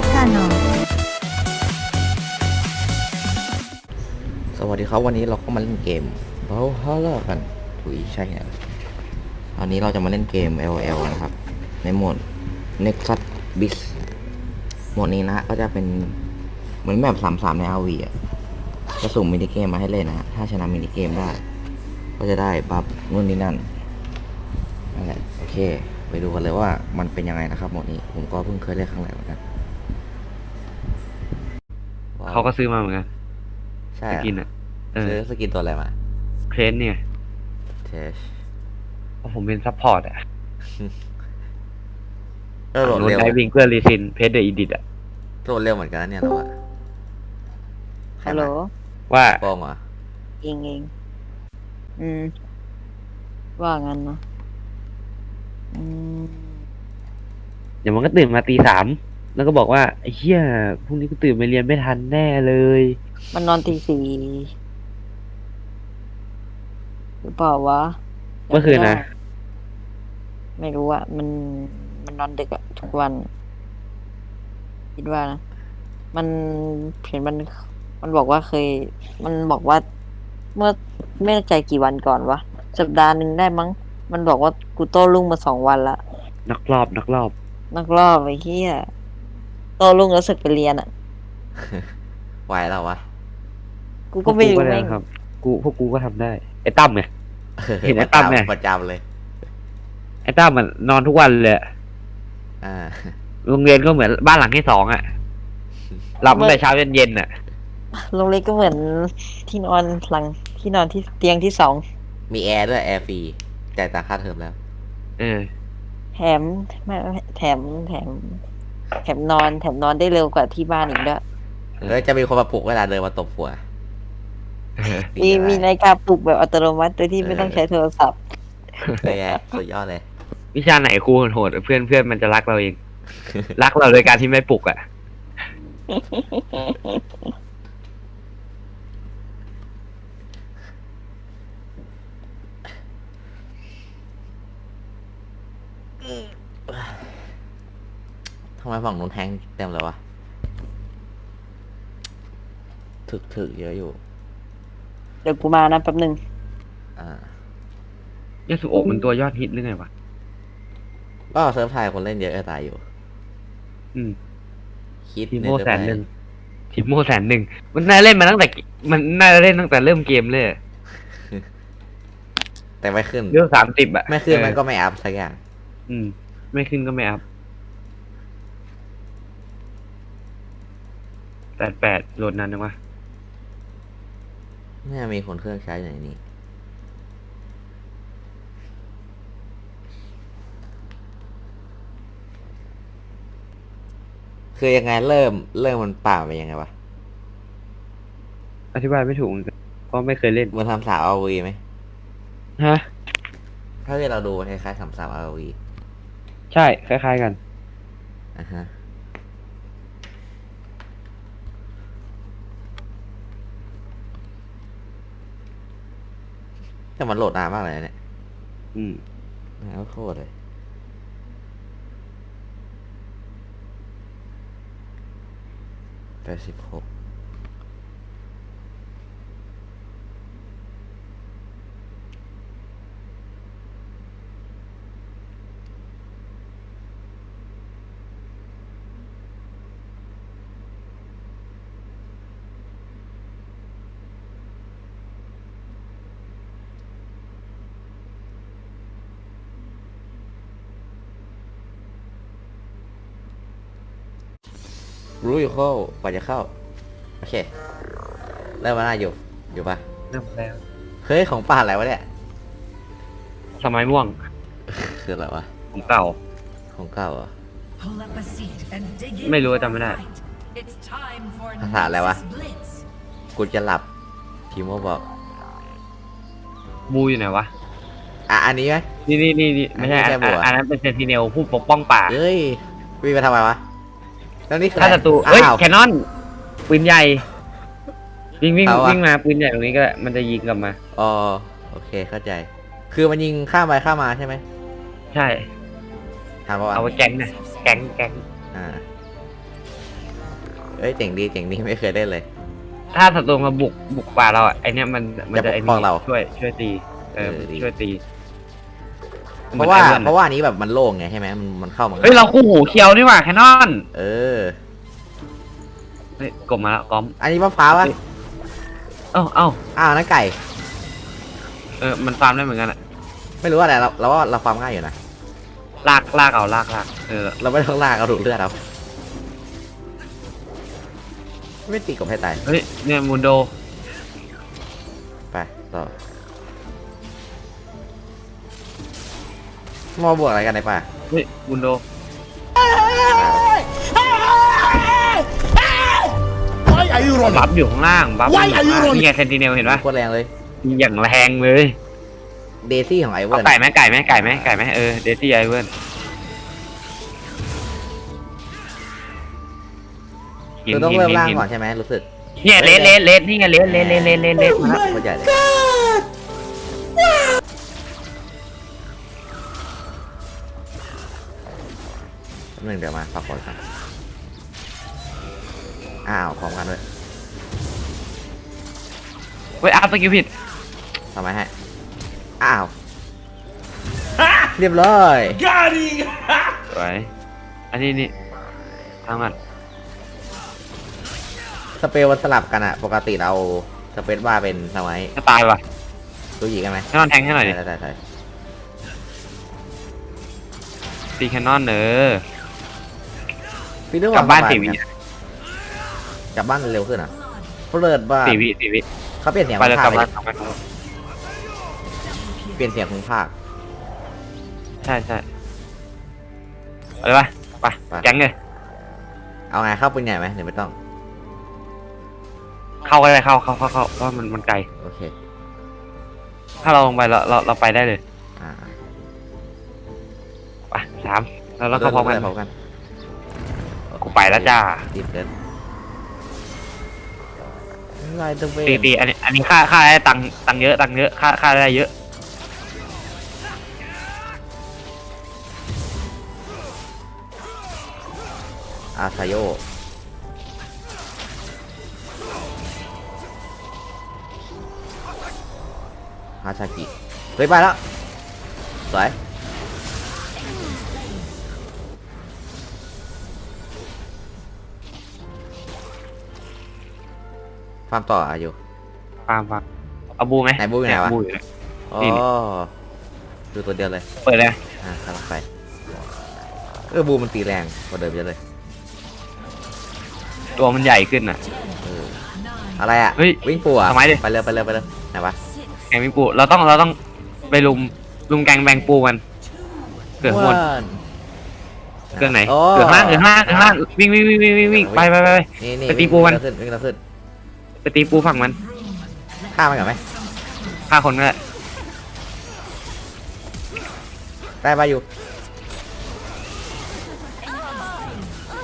たのสวัสดีครับวันนี้เราก็มาเล่นเกมเบลฮาร์กันถุยใช่ไงวันนี้เราจะมาเล่นเกม LL นะครับ ในโหมด Nexus b i s โหมดนี้นะฮะก็จะเป็นเหมือนแบบสามสามใน RV อะจะสุ่มมินิเกมมาให้เล่นนะฮะถ้าชนะมินิเกมได้ ก็จะได้บัฟนู่นนี่นั่นนั่นแหละโอเค ไปดูกันเลยว่ามันเป็นยังไงนะครับโหมดนี้ผมก็เพิ่งเคยเล่นครั้งแรกเหมือนกัน เขาก็ซื้อมาเหมือนกันใช่สอะกินอะเออซื้อสกินตัวอะไรมาเพลนเนี่ยเทสเพราะผมเป็นซัพพอร์ตอะก็โหลดโน้นเร็วไดวิ่งเพื่อรีซินเพจเดอะอีดิตอะโหลดเร็วเหมือนกันนะเนี่ยเราอะใครฮัลโหลมาว่าโป้งเหรอเองเองอืม ว่างั้นนะอืมเดี๋ยวมันก็ตื่นมาตีสาม แล้วก็บอกว่าไอ้เหี้ยพรุ่งนี้กูตื่นไปเรียนไม่ทันแน่เลย มันนอนตีสี่หรือเปล่าวะเมื่อคืนนะ ไม่รู้อะมันมันนอนดึกอะทุกวัน คิดว่านะมันเห็นมัน มันบอกว่าเคย มันบอกว่า เมื่อไม่แน่ใจกี่วันก่อนวะสัปดาห์หนึ่งได้มั้ง มันบอกว่ากูโต้รุ่งมาสองวันละนักรอบนักรอบ นักรอบไอ้เหี้ย โตลุงแล้วสึกไปเรียนอะ ไหวแล้ววะกูก็ไม่รู้พวด้แม่งครับ กูพวกกูก็ทำได้ไอ้ตั้มไง เห็นไอ้ตั้มไง ประจำเลย ไอ้ตั้มมันนอนทุกวันเลยอะอ่า โรงเรียนก็เหมือนบ้านหลังที่สองอะหลับตั้งแต่เช้าจนเย็นอะโรงเรียนก็เหมือนที่นอนหลังที่นอนที่เตียงที่สองมีแอร์ด้วยแอร์ฟรีจ่ายตังค่าเทอมแล้ว เออ แถมไม่แถมแถม แถมนอนแถมนอนได้เร็วกว่าที่บ้านอีกด้วยแล้วจะมีคนมาปลุกเวลาเดินมาตบหัวมีดีมีนะนาฬิกาปลุกแบบอัตโนมัติโดยที่ไม่เออต้องใช้โทรศัพท์เลยไงสุดยอดเลย วิชาไหนครูโหดๆเพื่อนเพื่อนมันจะรักเราเอง รักเราโดยการที่ไม่ปลุกอะ ทำไมฝั่งนู้นแทงเต็มเลยวะ ถึกถึกเยอะอยู่ เดี๋ยวกูมานะแป๊บหนึ่งอ่ายาสุโอะมันตัวยอดฮิตหรือไงวะ ก็เซิร์ฟไทยคนเล่นเยอะจะตายอยู่ อืม คิดทีในโม่เซิร์ฟแสนไทยหนึ่งทีโม่แสนหนึ่ง มันน่าเล่นมาตั้งแต่มันน่าเล่นตั้งแต่เริ่มเกมเลยแต่ไม่ขึ้น เรื่องสามสิบอะไม่ขึ้นเออมันก็ไม่อัพสักอย่าง อืม ไม่ขึ้นก็ไม่อัพแป ดแปดโหลดนานจังวะเนี่ยมีคนเครื่องใช้อยู่ในนี้คือยังไงเริ่มเริ่มมันป่าไปนยังไงวะอธิบายไม่ถูกเหมือนกันเพราะไม่เคยเล่น มันทำสาวอาวีไหมฮะ ถ้าที่เราดูมันคล้ายๆทำสาวอาวีใช่ คล้ายๆกัน อะฮะ แต่มันโหลดนานมากเลยนะเนี่ยอืมนานโคตรเลย แปดสิบหก รู้อยู่เข้ากว่าจะเข้า โอเค เริ่มมาหน้าอยู่ อยู่ปะนั่นแล้วเฮ้ย ของป่าอะไรวะเนี่ย สมัยม่วงคืออะไรวะ ของเก่า ของเก่าเหรอ Pull up a seat and dig in ไม่รู้ for จำไม่ the ได้ fight. It's time for ภาษาอะไรวะ Nemesis Blitz. กูจะหลับทีโมบอกมูอยู่ไหนวะ อะ อันนี้ไหม นี่นี่นี่นี่ไม่ใช่อันนี้อันแค่บัวอันนั้นเป็นเซนติเนลผู้ปกป้องป่า เฮ้ยวีมาทำไมวะ แล้วนี่คือถ้าอะไรศัตรูเฮ้ยอ้าว แคนนอนปืนใหญ่ วิ่งวิ่งเอาวะวิ่งมาปืนใหญ่ตรงนี้ก็ได้มันจะยิงกลับมา อ๋อโอเคเข้าใจ คือมันยิงข้ามไปข้ามมาใช่ไหมใช่ ถามว่าเอาไว้แก๊งนะแก๊งแก๊งอ่าเอ้ยเจ๋งดีเจ๋งดีไม่เคยได้เลย ถ้าศัตรูมาบุกบุกป่าเราอะไอเนี้ยมันมันจะจะปกไอป้องนี่เราช่วยช่วยตีเออเออดี ช่วยตี เพราะว่าหมือนไอเพอราะว่าอันนี้แบบมันโล่งไงใช่ไหมมันมันเข้ามาเฮ้ยเราคู่หูเคียวนี่หว่าแคนนอนเออ เฮ้ยกลมมาแล้วกอมอันนี้มะพร้าวอะเอ้าเอ้าอ้าวนั่นไก่ เออมันฟาร์มได้เหมือนกันอะไม่รู้ว่าอะไรเราเราว่าเราความง่ายอยู่นะลากลากเอาลากลากเออเราไม่ต้องลากเอาถูกเลือดเอาไม่ตีกบให้ตายเฮ้ยเนี่ยมูนโดไปต่อ มอบวกอะไรกันในป่าเฮ้ยมูนโด Why are you บั running? ฟอยู่ข้างล่างบัฟอยู่ Why ข้าง are you ล่าง running? นี่ไงเซนติเนลเห็นปะโคตรแรงเลยอย่างแรงเลยเดซี่ของไอเวิเอาร์นไก่ไหมไก่ไหมไก่ไหมไก่ไหมเออเดซี่ไอเวิร์นคือต้องเริ่มล่างก่อนใช่ไหมรู้สึกเนี่ยเลสเลสเลสนี่ไงเลสเลสเลสเลสเลสเลสมาแล้วโคตรใหญ่เลย แป๊บนึงเดี๋ยวมาฝากคนกันอ้าวพร้อมกันด้วยเว้ยอัพสกิลผิดทำไมฮะอ้าวเรียบร้อย Got him! สวยอันนี้นี่ทำกันสเปลมันสลับกันอะปกติเราสเปซว่าเป็นสมัยจะตายว่ะดูหญิงกันไหมแคนนอนแทงให้หน่อยดิได้ได้ได้ตีแคนนอนเออ พี่นึกกว่าลับบ้านสสี่ยวิกลับบ้านเร็วขึ้นอะเปิดบ้านสี่วิสี่วิเขาเปลี่ยนเสียงไปคุณเลยภากคลับเลบ้านยกลับบ้านกลับบ้านเปลี่ยนเสียงคุณภาคใช่ใช่เอาเลยปะไปไปแก๊งเลยเอาไงเข้าปืนใหญ่ไหมหรือไม่ต้อง เข้าก็ได้เข้าเข้าเข้าเข้าเพราะมันมันไกลโอเค ถ้าเราลงไปเราเราเราไปได้เลยอ่าไปสามแล้วเราเข้าพร้อมกันพร้อมกัน กูไปแล้วจ้ารีบเดินไล่ตัวเวตีตีอันนี้อันนี้ค่าค่าได้ตังค์ตังค์เยอะตังค์เยอะค่าค่าได้เยอะ อาซาโยฮาชากิเฮ้ยไปแล้วสวย ฟาร์มต่ออายุฟาร์มฟาร์มเอาบูไหมไหนบูอยู่ไหนวะบูอยู่เนี่ยอ๋อนี่ ดูตัวเดียวเลยเปิดเลยอ่ากำลังไปเออบูมันตีแรงกว่าเดิมเยอะเลยตัวมันใหญ่ขึ้นอะ เอออะไรอะเฮ้ยวิ่งปูอะทำไมดิ ไปเร็วไปเร็วไปเร็วไหนวะแกงมีปูเราต้องเราต้องไปลุมลุมแกงแบงปูมันเกิดหมดว้านเกิดไหนโอ้เกิดข้างล่างเกิดข้างล่างเกิดข้างล่างวิ่งวิ่งวิ่งวิ่งวิ่งวิ่งไปไปไปไป นี่นี่ไปตีปูมัน วิ่งเร็วขึ้นวิ่งเร็วขึ้น ไปตีปูฝั่งมันฆ่ามันก่อนไหมฆ่าคนก็ได้ได้ปะอยู่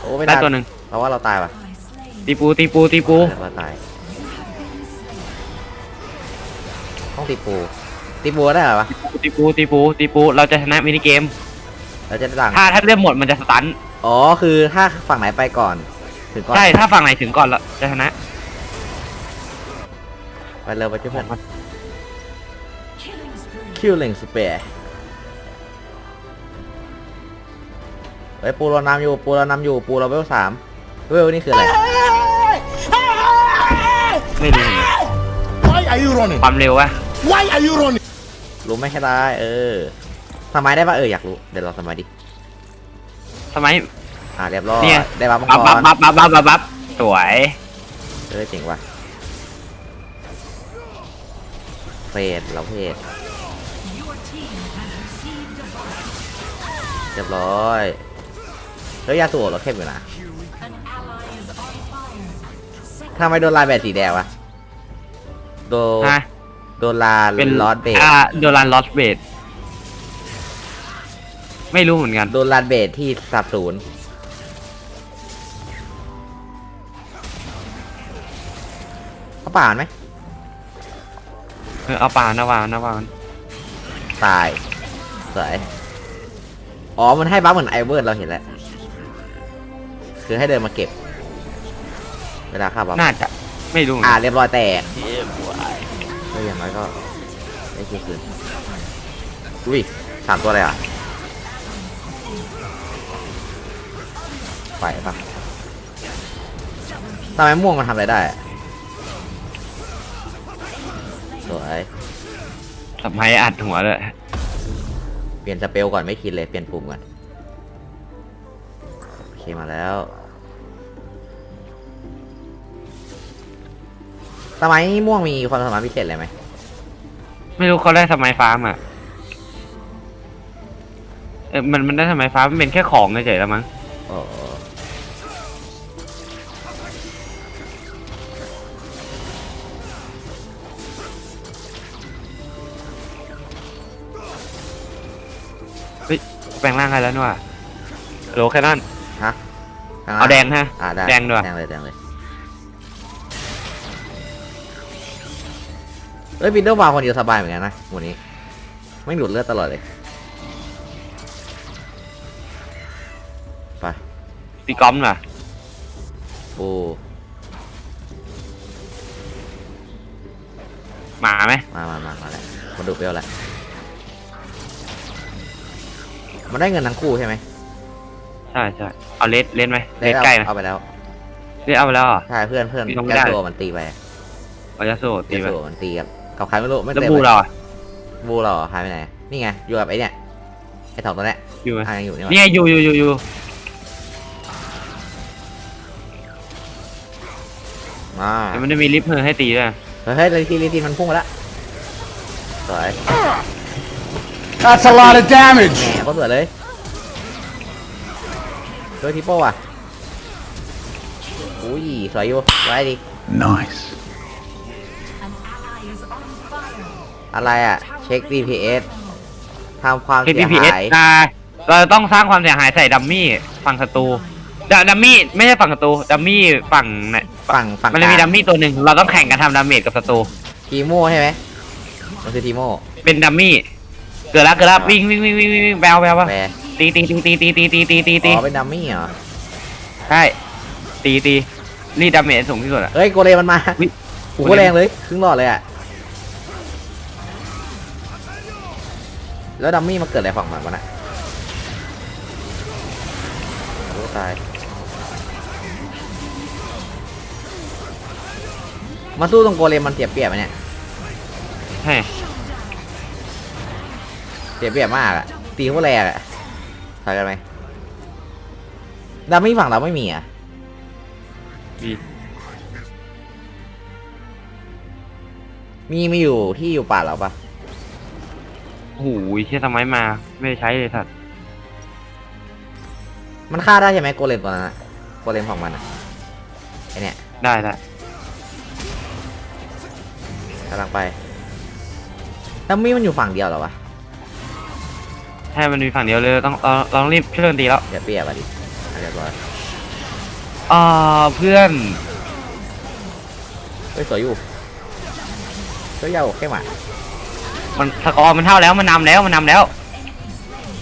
โอ้ไม่ได้ได้ตัวหนึ่งเพราะว่าเราตายว่ะตีปูตีปูตีปูเดี๋ยวเราตาย ต้องตีปู ตีปูได้เหรอวะตีปูตีปูตีปูเราจะชนะมินิเกม เราจะได้ตังค์ถ้าถ้าเลือดหมดมันจะสตัน อ๋อคือถ้าฝั่งไหนไปก่อน ถึงก่อน ใช่ ถ้าฝั่งไหนถึงก่อนเราจะชนะ ไปเร็วไปช่วยเพื่อน Killing spree. คิวเลงสเปร์เฮ้ยปูเรานำอยู่ปูเรานำอยู่ปูเราเวลสามเวลนี่คืออะไรไม่รู้เหมือนกัน Why are you running? ความเร็ววะ Why are you running? รู้ไหมแค่ได้เออทำไมได้ปะเอออยากรู้เดี๋ยวเราทำไมดิทำไม อ่าเรียบร้อยเนี่ย ได้บัฟมังบับกบับรบับบับบับบับบับสวย เออเจ๋งว่ะ เพจเราเพจ Your team has received a buff. เรียบร้อยเฮ้ยยาสูบเราเข้มอยู่นะ An ally is on fire. ทำไมโดนลายแบบสีแดงวะ โดนฮะโดนลาเป็นลอสเบดอ่าโดรันลอสเบดไม่รู้เหมือนกัน โดนลานเบดที่สับศูนย์เขาป่านไหม เออเอาปลาหน้าวานหน้าวานตายสวยอ๋อ มันให้บัฟเหมือนไอเวิร์ดเราเห็นแล้ว คือให้เดินมาเก็บ เวลาขับอะน่าจะไม่รู้เหมือนอ่ากันเรียบร้อยแตกก็อย่างน้อยก็ได้คิวคืนอุ้ยสามตัวเลยอะไปปะทำไมม่วงมันทำอะไรได้ สวยทำไมอัดหัวเลยเปลี่ยนสเปลก่อนไม่คิดเลย เปลี่ยนปุ่มก่อน โอเคมาแล้ว สมัยม่วงมีความสามารถพิเศษอะไรไหม ไม่รู้เขาได้สมัยฟ้ามาเออมันมันได้สมัยฟ้ามันเป็นแค่ของเฉยๆแล้วมั้ง โอ้โห แปลงร่างกันแล้วนี่หว่าโหลแค่นั้น ฮะข้ล่เอาแดงฮะอ่าได้แดงด้วยแดงเลยแดงเลยเอ้ยบินเดอร์วาคนเดียวสบายเหมือนกันนะวันนี้ ไม่หลุดเลือดตลอดเลย ไปตีกอมน่ะปูหมาไหมมามามามาแล้วมาดูเปรี้ยวแหละ มันได้เงินทั้งคู่ใช่ไหมใช่ใช่เอาเลสเลสไหมเลสเอาใกล้ไหมเอาไปแล้วเลสเอาไปแล้วเหรอ ใช่เพื่อนเพื่อนพี่ต้องไม่แกได้ตัวมันตีไปเอายาโซ่ตีตีไปตัวมันตีกับกับใครไม่รู้ไม่แล้วเต็มบูเลยเราอะบูเราเหรอหายไปไหนนี่ไงอยู่กับไอ้เนี่ยไอ้สองตัวเนี้ยอยู่ไหมอะยังอยู่นี่หนี่ว่าไงอยู่อยู่อยู่อยู่มา แต่มันจะมีลิฟต์เพอให้ตีด้วยเฮ้ยเลยทีเลยทีมันพุ่งมาแล้วสวย That's a lot of แห damage. มก็สวยเลยโดยทีโป้อะอุ้ยสวยอยู่ไว้ดิ Nice. An ally is on fire. อะไรอะ เช็ค DPS ทำความเคเสียพีเอสหายนะเราจะต้องสร้างความเสียหายใส่ดัมมี่ฝั่งศัตรูดดัมมี่ไม่ใช่ฝั่งศัตรูดัมมี่ฝั่งไหนฝั่งฝั่งมันจะมีกดัลางมมี่ตัวหนึ่งเราต้องแข่งกันทำดาเมจกับศัตรูทีโม่ใช่ไหมมันคือทีโม่เป็นดัมมี่ เกิดแล้วเกิดแล้ววิ่งวิ่งวิ่งวิ่งวิ่งวิ่งแบลแบลวะแปรตีตีตีตีตีตีตีตีตีตีอ๋อเป็นดัมมี่เหรอใช่ตีตีรีดดาเมจสูงที่สุดอะเฮ้ยโกเลมันมาวิโอ้โหแรงเลยครึ่งหลอดเลยอะ แล้วดัมมี่มาเกิดอะไรฝั่งมันวะน่ะโอ้ตาย มาสู้ตรงโกเลมมันเสียเปรียบไหมเนี่ย ใช่เสียเปรียบมากอะตีเขาแรงอะถอยกันไหมดัมมี่ฝั่งเราไม่มีอะมีมีมีอยู่ที่อยู่ป่าเราปะโอ้โหเชี่ยทำไมมา ไม่ได้ใช้เลยสัตว์มันฆ่าได้ใช่ไหมโกเลมตัวนั้นอะโกเลมของมันอะไอเนี่ยได้ได้กำลังไปดัมมี่มันอยู่ฝั่งเดียวเหรอวะ ใช่มันมีฝั่งเดียวเลยต้องเราเราต้องรีบช่วยกันตีแล้วเสียเปรียบอะดิอะเรียบร้อยอ่าเพื่อนเฮ้ยสวยอยู่สวยยาวแค่หมามันสกอร์มันเท่าแล้วมันนำแล้วมันนำแล้ว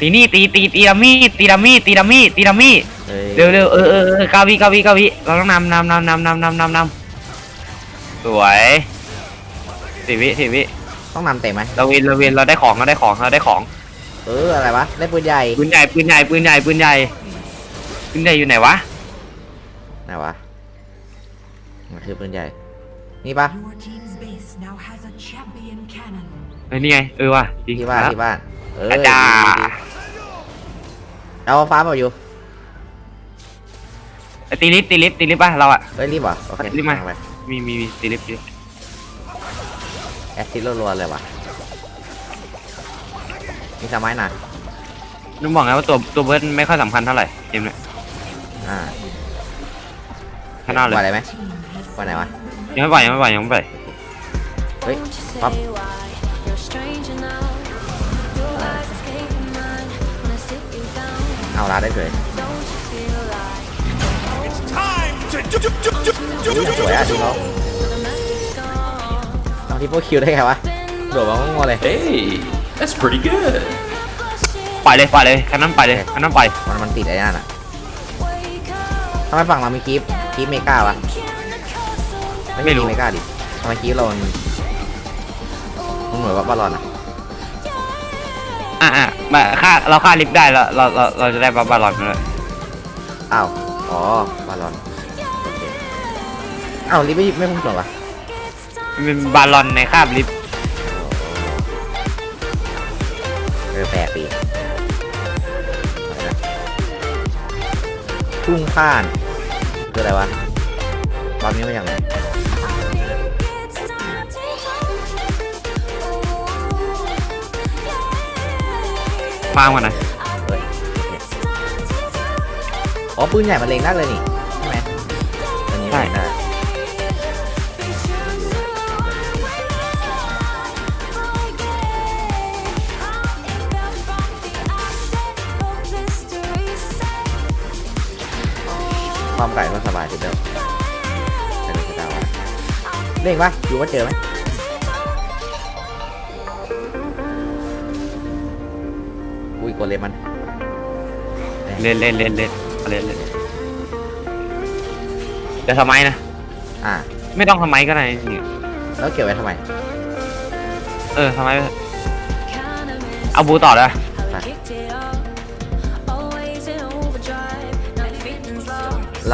ตีนี่ตีตีตีดัมมี่ตีดัมมี่ตีดัมมี่ตีดัมมี่เฮ้ยเร็วเร็วเออเออเออเกาวิเกาวิเกาวิเราต้องนำนำนำนำนำนำนำนำสวยสิวิสิวิต้องนำเต็มไหมเราวินเราวินเราได้ของเราได้ของเราได้ของ เอออะไรวะได้ปืนใหญ่ปืนใหญ่ปืนใหญ่ปืนใหญ่ปืนใหญ่ปืนใหญ่อยู่ไหนวะไหนวะมันคือปืนใหญ่นี่ปะ Your team's base now has a champion cannon. เฮ้ยนี่ไงเออว่ะจริงที่บ้านครับที่บ้านเอออาจารย์ดีดีดีเอาฟ้ามาอยู่ไอ้ตีลิฟต์ตีลิฟต์ตีลิฟต์ป่ะเราอะเฮ้ยรีบเหรอโอเครีบมาเอไปมีมีมีตีลิฟต์ตีลิฟต์แอสซิดรัวๆเลยว่ะ มีสมัยหน่ะนึกบอกไงว่าตัวตัวเบิร์ดไม่ค่อยสำคัญเท่าไหร่เกมเนี้ยอ่าข้างหน้าเลยปล่อยอะไรไหมปล่อยไหนวะ ยังไม่ปล่อยยังไม่ปล่อยยังไม่ปล่อยเฮ้ย ปั๊บ เอาลาได้เลยสวยอะทีน้องทำที่พวกคิวได้ไงวะ โดดมาก็งงเลย Hey, that's pretty good. ปล่อยเลยปล่อยเลยแค่นั้นปล่อยเลยแค่นั้นปล่อยมันมันติดไอ้นั่นอะทำไมฝั่งเรามีคีปคีปเมกาวะไม่รู้ไม่กล้าดิทำไมกี้เรามันมันเหมือนว่าบอลลอนอะอะอะมาค่าเราค่าลิฟต์ได้แล้วเราเราเราจะได้บัฟบาลอนมาเลยอ้าวอ๋อบอลลอนโอเคอ้าวลิฟต์ไม่ไม่พุ่งส่งวะมันเป็นบาลอนในคาบลิฟ พุ่งพ่านคืออะไรวะบอลนี้มาจากไหนฟาร์มกันนะเฮ้ยโอเคอ๋อปืนใหญ่มันเล็งได้เลยนี่ใช่ไหมอันนี้เล็งได้ ก่ก็สบายทีเดียวแต่ไม่ใช่ดาวะเล่งปะดูว่าเจอไหมอุ้ยกดเลยมันเล่นเล่นเล่นเล่นเล่นเล่นจะทำไมนะ อ่า ไม่ต้องทำไมก็ได้จริงแล้วเก็บไว้ทำไม เออทำไม เอาบูต่อเลย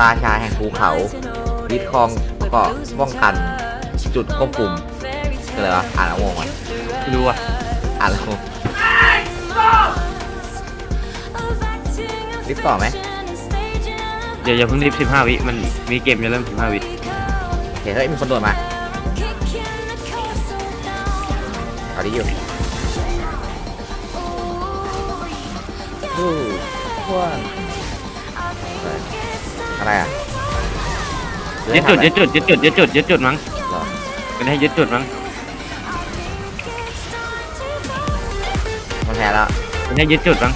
ราชาแห่งภูเขายึดครองแล้วก็ป้องกัน จุดควบคุมคืออะไรวะอ่านแล้วงงอะไม่รู้อะอ่านแล้วงงรีบต่อไหมอย่าอย่าเพิ่งรีบสิบห้าวิมันมีเกมจะเริ่มสิบห้าวิโอเคเฮ้ยมีคนโดดมาเอาดิอยู่ดูว้วน อะไรอะยึดจุดยึดจุดยึดจุดยึดจุดยึดจุดมั้งเหรอเป็นให้ยึดจุดมั้งมันแพ้แล้วเป็นให้ยึดจุดมั้ง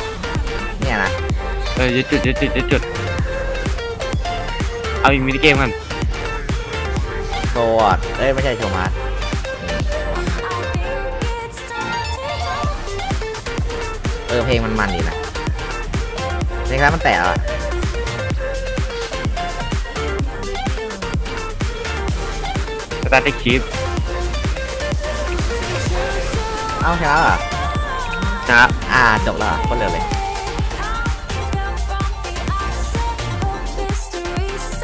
เนี่ยนะเออยึดจุดยึดจุดยึดจุดเอาอีกมินิเกมกันโซดเอ้ยไม่ใช่โชว์มาร์ทเออเพลงมันมันดีนะเพลงแล้วมันแตะอะ ตาร์ทคลิปเอ้าชนะเหรอนะครับอ่าจบแล้วเหรอก็เร็วเลย